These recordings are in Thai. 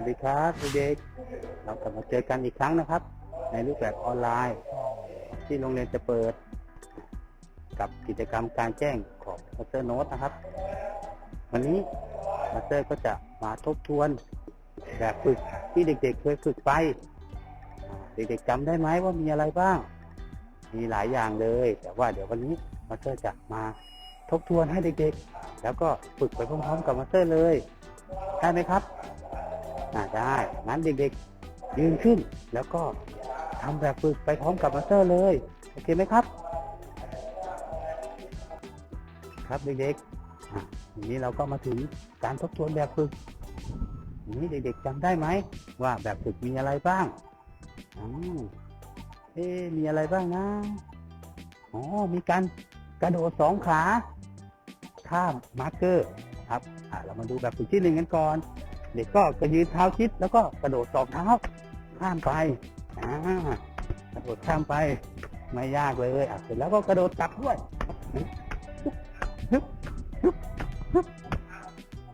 วัสดีครับเด็กๆเรากลับมาเจอกันอีกครั้งนะครับ ในรูปแบบออนไลน์ ที่โรงเรียนจะเปิด กับกิจกรรมการแจ้งของมาสเตอร์โน้ตนะครับ วันนี้มาสเตอร์ก็จะมาทบทวน แบบฝึกที่เด็ก ๆ เคยฝึกไปเด็กๆจำได้ไหมว่ามีอะไรบ้าง มีหลายอย่างเลย แต่ว่าเดี๋ยววันนี้มาสเตอร์จะมาทบทวนให้เด็กๆ แล้วก็ฝึกไปพร้อมๆกับมาสเตอร์เลยได้ไหมครับ อ่าได้งั้นเด็กๆ ยืนขึ้น แล้วก็ทำแบบฝึกไปพร้อมกับมาสเตอร์เลย โอเคไหมครับ ครับเด็กๆอะทีนี้เราก็มาถึงการทบทวนแบบฝึกทีนี้เด็กๆจำได้ไหม ว่าแบบฝึกมีอะไรบ้างอมเอ๊ะมีอะไรบ้างนะอ๋อมีการกระโดดสองขา ข้ามมาร์เกอร์ครับอะเรามาดูแบบฝึกที่หนึ่งกันก่อน เด็กก็กระยืนเท้าชิดแล้วก็กระโดดสองเท้าข้ามไปอ่ากระโดดข้ามไป ไม่ยากเลยอะเสร็จแล้วก็กระโดดกลับด้วย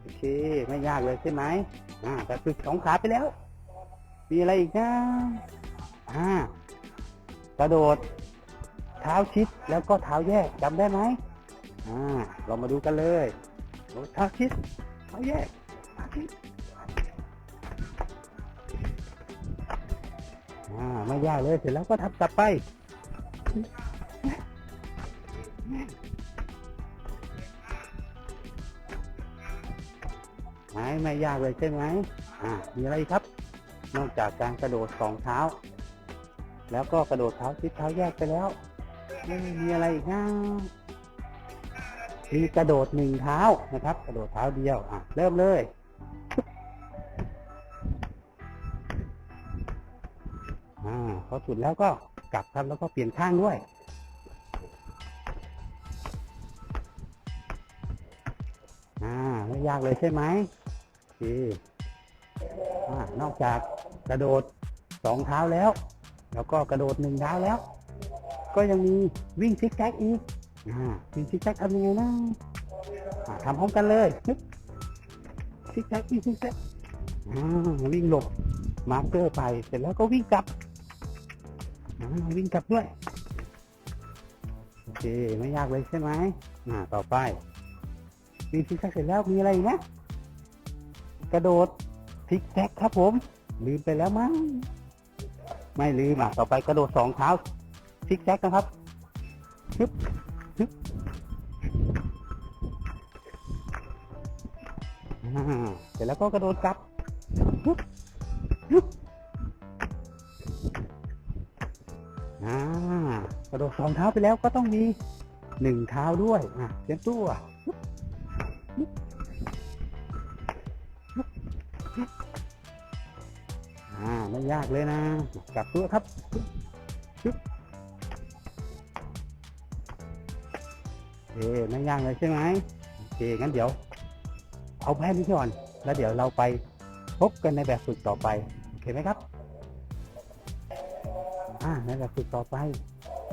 โอเคไม่ยากเลยใช่ไหมอ่าแต่ฝึกสองขาไปแล้ว มีอะไรอีกนะอ่ากระโดด เท้าชิดแล้วก็เท้าแยกจำได้ไหมอ่าเรามาดูกันเลยเท้าชิดเท้าแยกเท้าชิด อ่าไม่ยากเลยเสร็จแล้วก็ทำกลับไปไม่ไม่ยากเลยใช่ไหมอ่ามีอะไรครับ นอกจากการกระโดดสองเท้า แล้วก็กระโดดเท้าชิดเท้าแยกไปแล้วไม่มีอะไรอีกนะมีกระโดดหนึ่งเท้านะครับ กระโดดเท้าเดียวอะเริ่มเลย อ่าพอสุดแล้วก็กลับครับแล้วก็เปลี่ยนข้างด้วย อ่าไม่ยากเลยใช่ไหมโอเคอ่านอกจากกระโดดสองเท้าแล้ว แล้วก็กระโดดหนึ่งเท้าแล้ว ก็ยังมีวิ่งซิกแซกอีกอ่าวิ่งซิกแซกทำยังไงนะอ่าทำพร้อมกันเลยซิกแซกวิ่งซิกแซกอ่าวิ่งหลบมาร์เกอร์ไปเสร็จแล้วก็วิ่งกลับ อ่าวิ่งกลับด้วย โอเค ไม่ยากเลยใช่ไหมอ่าต่อไปวิ่งซิกแซกเสร็จแล้วมีอะไรอีกนะ กระโดดซิกแซกครับผม ลืมไปแล้วมั้ง ไม่ลืมอะ ต่อไปกระโดดสองเท้าซิกแซกนะครับฮึบฮึบเสร็จแล้วก็กระโดดกลับฮึบฮึบ อ่ากระโดดสองเท้าไปแล้วก็ต้องมีหนึ่งเท้าด้วยอะเตรียมตัวอ่าไม่ยากเลยนะกลับตัวครับปึ๊บโอเคไม่ยากเลยใช่ไหมโอเคงั้นเดี๋ยว เอาแค่นี้ก่อน แล้วเดี๋ยวเราไปพบกันในแบบฝึกต่อไป โอเคไหมครับ อ่าในแบบฝึกต่อไป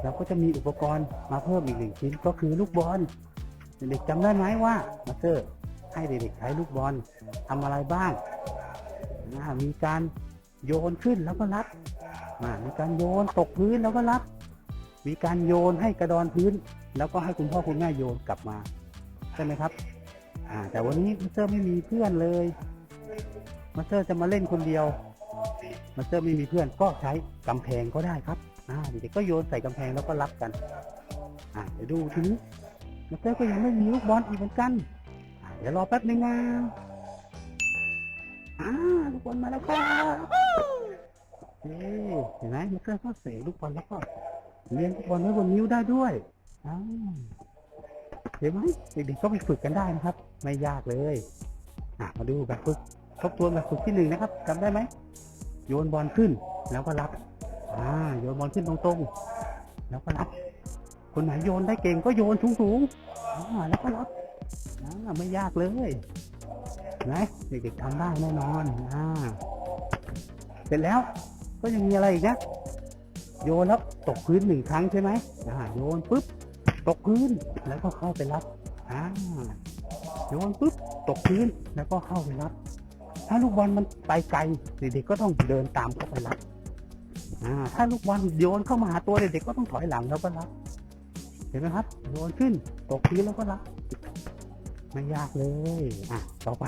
เราก็จะมีอุปกรณ์มาเพิ่มอีกหนึ่งชิ้นก็คือลูกบอลเด็กๆจำได้ไหมว่ามาสเตอร์ให้เด็กๆใช้ลูกบอลทำอะไรบ้างามีการโยนขึ้นแล้วก็รับมีการโยนตกพื้นแล้วก็รับ มีการโยนให้กระดอนพื้น แล้วก็ให้คุณพ่อคุณแม่โยนกลับมาใช่ไหมครับอ่าแต่วันนี้มาสเตอร์ไม่มีเพื่อนเลยมาสเตอร์จะมาเล่นคนเดียว มาสเตอร์ไม่มีเพื่อนก็ใช้กำแพงก็ได้ครับอ่าเด็กๆก็โยนใส่กำแพงแล้วก็รับกัน อ่าเดี๋ยวดูทีนี้มาสเตอร์ก็ยังไม่มีลูกบอลอีกเหมือนกันอ่าเดี๋ยวรอแป๊บนึงนะอ่าลูกบอลมาแล้วครับเฮ้เห็นไหมมาสเตอร์ก็เสกลูกบอลแล้วก็เลี้ยงลูกบอลไว้บนนิ้วได้ด้วยอ่าเห็นไหมเด็กๆก็ไปฝึกกันได้นะครับ ไม่ยากเลยอะมาดูแบบฝึกทบทวนแบบฝึกที่หนึ่งนะครับจำได้ไหม ยนบอลขึ้น แล้วก็รับ อ่า โยนบอลขึ้นตรงๆ แล้วก็รับ คนไหนโยนได้เก่งก็โยนสูงๆ อ่า แล้วก็รับ อ่า ไม่ยากเลยนะเด็กๆทำได้แน่นอน อ่า เสร็จแล้ว ก็ยังมีอะไรอีกนะ โยนแล้วตกพื้นหนึ่งครั้งใช่ไหมอ่า โยนปุ๊บ ตกพื้น แล้วก็เข้าไปรับ อ่า โยนปุ๊บ ตกพื้น แล้วก็เข้าไปรับ ถ้าลูกบอลมันไปไกลเด็กๆก็ต้องเดินตามเข้าไปรับถ้าลูกบอลโยนเข้ามาหาตัวเด็กๆก็ต้องถอยหลังแล้วก็รับเห็นไหมครับโยนขึ้นตกพื้นแล้วก็รับไม่ยากเลยอะต่อไป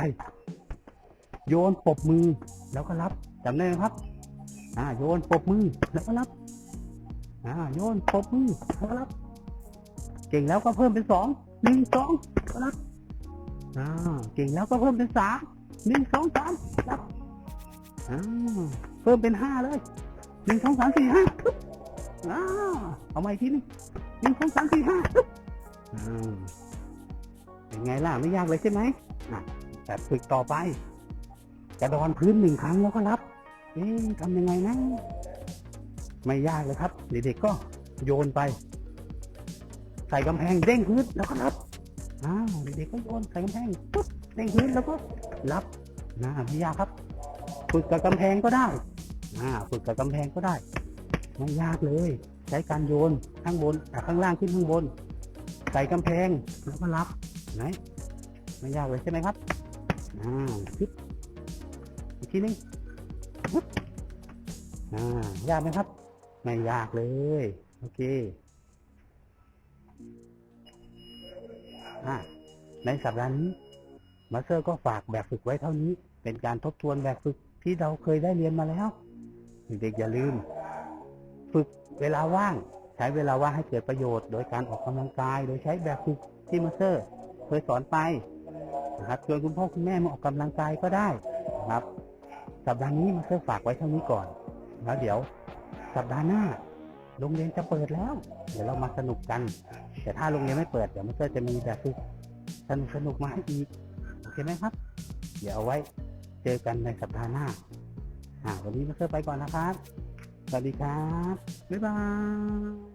โยนปบมือแล้วก็รับจำได้ไหมครับอ่าโยนปบมือแล้วก็รับอ่าโยนปบมือแล้วก็รับ เก่งแล้วก็เพิ่มเป็นสองหนึ่งสองก็รับอ่าเก่งแล้วก็เพิ่มเป็นสาม หนึ่งสองสามรับอ่าเพิ่มเป็นห้าเลยหนึ่งสองสามสี่ห้าปึ๊บอ่าเอามาอีกทีหนึงหนึ่งสองสามสี่ห้าปึ๊บอ่าเป็นไงล่ะไม่ยากเลยใช่ไหมอะแต่ฝึกต่อไปกระดอนพื้นหนึ่งครั้งแล้วก็รับ เอ๊ะทำยังไงนะไม่ยากเลยครับ เด็กๆก็โยนไป ใส่กำแพงเด้งพื้นแล้วก็รับอ้าวเด็กๆก็โยนใส่กำแพงปุ๊บเด้งพื้นแล้วก็ รับนะไม่ยากครับ ฝึกกับกำแพงก็ได้อ่าฝึกกับกำแพงก็ได้ ไม่ยากเลย ใช้การโยนข้างบนอะข้างล่างขึ้นข้างบน ใส่กำแพงแล้วก็รับไหนไม่ยากเลยใช่ไหมครับอ่าปึ๊บอีกทีนึงปึ๊บอ่ายากไหมครับ ไม่ยากเลย โอเคอ่าในสัปดาห์นี้ มาสเตอร์ก็ฝากแบบฝึกไว้เท่านี้ เป็นการทบทวนแบบฝึกที่เราเคยได้เรียนมาแล้ว เด็กๆอย่าลืม ฝึกเวลาว่าง ใช้เวลาว่างให้เกิดประโยชน์ โดยการออกกำลังกาย โดยใช้แบบฝึกที่มาสเตอร์เคยสอนไปนะครับชวนคุณพ่อคุณแม่มาออกกำลังกายก็ได้นะครับ สัปดาห์นี้มาสเตอร์ฝากไว้เท่านี้ก่อน แล้วเดี๋ยวสัปดาห์หน้าโรงเรียนจะเปิดแล้ว เดี๋ยวเรามาสนุกกัน แต่ถ้าโรงเรียนไม่เปิดเดี๋ยวมาสเตอร์จะมีแบบฝึกสนุกสนุกๆมาให้อีก เคไหมครับ เดี๋ยวเอาไว้เจอกันในสัปดาห์หน้าอ่าวันนี้มาเตอร์ไปก่อนนะครับ สวัสดีครับ บ๊ายบาย